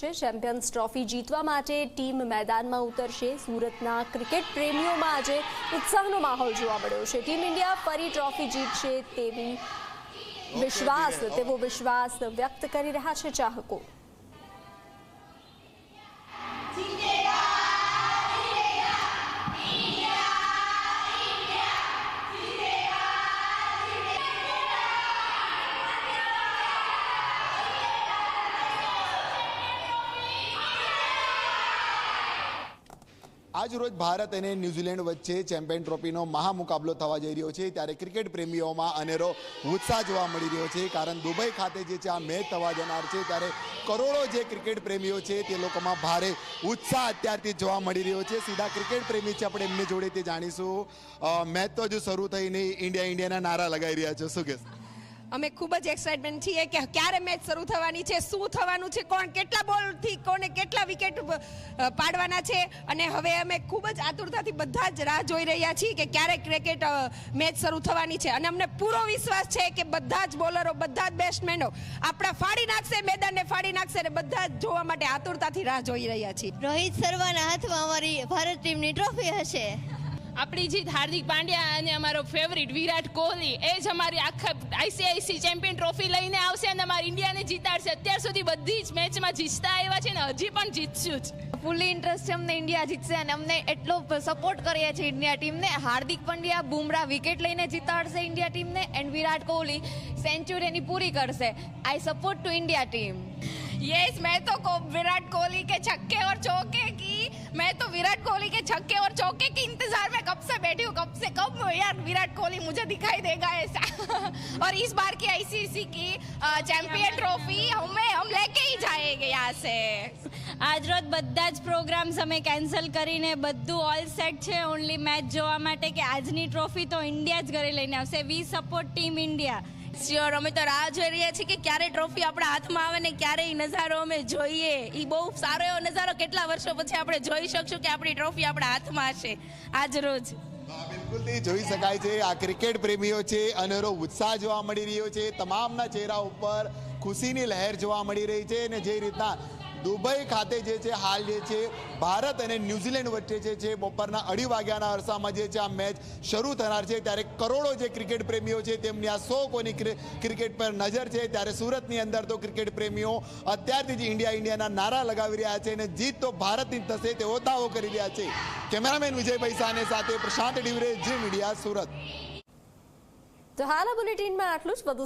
છે. Champions trophy જીતવા માટે ટીમ મેદાનમાં ઉતરશે. સુરતના ક્રિકેટ પ્રેમીઓમાં આજે ઉત્સાહનો માહોલ જોવા મળ્યો છે. ટીમ ઇન્ડિયા ફરી ટ્રોફી જીતશે તેવી વિશ્વાસ તેવો વિશ્વાસ વ્યક્ત કરી રહ્યા છે ચાહકો. આજ રોજ ભારત અને ન્યુઝીલેન્ડ વચ્ચે ચેમ્પિયન ટ્રોફીનો મહામુકાબલો થવા જઈ રહ્યો છે. ત્યારે ક્રિકેટ પ્રેમીઓમાં અનેરો ઉત્સાહ જોવા મળી રહ્યો છે. કારણ દુબઈ ખાતે જે છે આ મેચ થવા જનાર છે, ત્યારે કરોડો જે ક્રિકેટ પ્રેમીઓ છે તે લોકોમાં ભારે ઉત્સાહ અત્યારથી જોવા મળી રહ્યો છે. સીધા ક્રિકેટ પ્રેમી છે આપણે એમની જોડે તે જાણીશું મેચ તો હજુ શરૂ થઈ નહીં. ઇન્ડિયા ઇન્ડિયાના નારા લગાવી રહ્યા છે. શું કહેશો? અમે ખૂબ જ એક્સાઇટમેન્ટ છીએ કે ક્યારે મેચ શરૂ થવાની છે, શું થવાનું છે, કોણ કેટલા બોલથી કોને કેટલા વિકેટ પાડવાના છે. અને હવે અમે ખૂબ જ આતુરતાથી બધા જ રાહ જોઈ રહ્યા છીએ કે ક્યારે ક્રિકેટ મેચ શરૂ થવાની છે. અને અમને પૂરો વિશ્વાસ છે કે બધા જ બોલરો બધા જ બેટ્સમેનો આપણા ફાડી નાખશે, મેદાનને ફાડી નાખશે અને બધા જ જોવા માટે આતુરતાથી રાહ જોઈ રહ્યા છીએ. રોહિત શર્માના હાથમાં અમારી ભારત ટીમની ટ્રોફી હશે. આપણી જીત હાર્દિક પાંડ્યા અને અમારો ફેવરિટ વિરાટ કોહલી. એ જ અમારી આખા આઈસીઆઈસી ચેમ્પિયન ટ્રોફી લઈને આવશે અને અમારી ઇન્ડિયાને જીતાડશે. અત્યાર સુધી બધી જ મેચમાં જીતતા આવ્યા છે ને હજી પણ જીતશું જ. ફૂલી ઇન્ટરેસ્ટ છે અમને ઇન્ડિયા જીતશે અને અમને એટલો સપોર્ટ કરીએ છીએ ઇન્ડિયા ટીમને. હાર્દિક પંડ્યા બુમરાહ વિકેટ લઈને જીતાડશે ઇન્ડિયા ટીમને એન્ડ વિરાટ કોહલી સેન્ચુરી એની પૂરી કરશે. I support to India team yes मैं तो को विराट कोहली के छक्के और चौके की मैं तो विराट कोहली के छक्के और चौके के इंतजार में कब से बैठी हूँ कब से कब यार विराट कोहली मुझे दिखाई देगा ऐसा और इस बार की आईसीसी की चैंपियन ट्रॉफी हमें हम लेके ही जाएंगे यहाँ से આજ રોજ બધા જ પ્રોગ્રામ્સ અમે કેન્સલ કરીને બધું ઓલ સેટ છે ઓનલી મેચ જોવા માટે કે આજની ટ્રોફી તો ઇન્ડિયા જ ઘરે લઈને આવશે વી સપોર્ટ ટીમ ઇન્ડિયા શ્યોર અમે તો રાહ જોઈ રહ્યા છીએ કે ક્યારે ટ્રોફી આપણા હાથમાં આવે ને ક્યારે એ નજારો અમે જોઈએ. એ બહુ સારો એવો નજારો કેટલા વર્ષો પછી આપણે જોઈ શકશું કે આપણી ટ્રોફી આપણા હાથમાં હશે. આજ રોજ. બિલકુલથી જોઈ શકાય છે. આ ક્રિકેટ પ્રેમીઓ છે, અનેરો ઉત્સાહ જોવા મળી રહ્યો છે. તમામના ચહેરા ઉપર ખુશીની લહેર જોવા મળી રહી છે અને જે રીતના દુબઈ ખાતે જે છે, હાલ જે છે, ભારત અને ન્યૂઝીલેન્ડ વચ્ચે જે છે, બપોરના અઢી વાગ્યાના અરસામાં જે છે, આ મેચ શરૂ થનાર છે. ત્યારે કરોડો જે ક્રિકેટ પ્રેમીઓ છે, તેમની આ સો કોની ક્રિકેટ પર નજર છે. ત્યારે સુરતની અંદર તો ક્રિકેટ પ્રેમીઓ અત્યારથી જ ઇન્ડિયા ઇન્ડિયાના નારા લગાવી રહ્યા છે અને જીત તો ભારતની થશે, તેવો દાવો કરી રહ્યા છે. કેમેરામેન વિજય સાને સાથે પ્રશાંત ડિવરે, જે મીડિયા સુરત. તો હાલ બુલેટિનમાં આટલું જ. વધુ